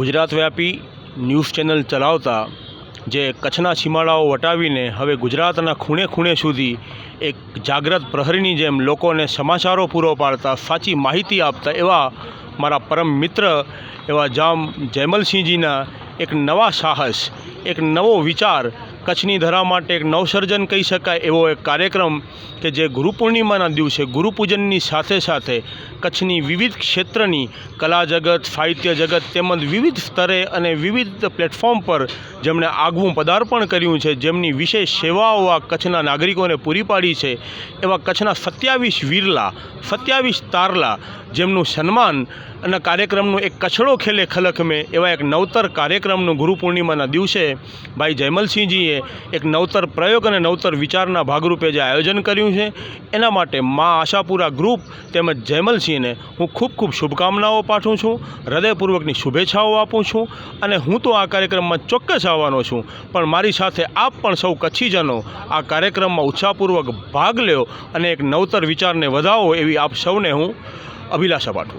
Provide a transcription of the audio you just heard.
ગુજરાત વ્યાપી news channel ચલાવતા જે કચ્છના સીમાડાઓ વટાવીને હવે ગુજરાતના ખૂણે ખૂણે સુધી એક જાગ્રત પ્રહરીની જેમ લોકોને સમાચારો પૂરો પાડતા, સાચી માહિતી આપતા એવા મારા પરમ મિત્ર એવા જામ જયમલસિંહજીના એક નવા સાહસ, એક નવો વિચાર કચ્છની ધરા માટે એક નવસર્જન કહી શકાય એવો એક કાર્યક્રમ કે જે ગુરુ પૂર્ણિમાના દિવસે ગુરુપૂજનની સાથે સાથે કચ્છની વિવિધ ક્ષેત્રની કલા જગત, સાહિત્ય જગત તેમજ વિવિધ સ્તરે અને વિવિધ પ્લેટફોર્મ પર જેમણે આગવું પદાર્પણ કર્યું છે, જેમની વિશેષ સેવાઓ આ કચ્છના નાગરિકોને પૂરી પાડી છે, એવા કચ્છના સત્યાવીસ વીરલા, સત્યાવીસ તારલા જેમનું સન્માન અને કાર્યક્રમનું એક કચડો ખેલે ખલક મેં, એવા એક નવતર કાર્યક્રમનું ગુરુ પૂર્ણિમાના દિવસે ભાઈ જયમલસિંહજીએ એક નવતર પ્રયોગ અને નવતર વિચારના ભાગરૂપે જે આયોજન કર્યું છે, એના માટે મા આશાપુરા ગ્રુપ તેમજ જયમલસિંહને હું ખૂબ ખૂબ શુભકામનાઓ પાઠવું છું, હૃદયપૂર્વકની શુભેચ્છાઓ આપું છું અને હું તો આ કાર્યક્રમમાં ચોક્કસ આવવાનો છું. પણ મારી સાથે આપ પણ સૌ કચ્છીજનો આ કાર્યક્રમમાં ઉત્સાહપૂર્વક ભાગ લ્યો અને એક નવતર વિચારને વધાવો એવી આપ સૌને હું અભિલાષા પાઠવું છું.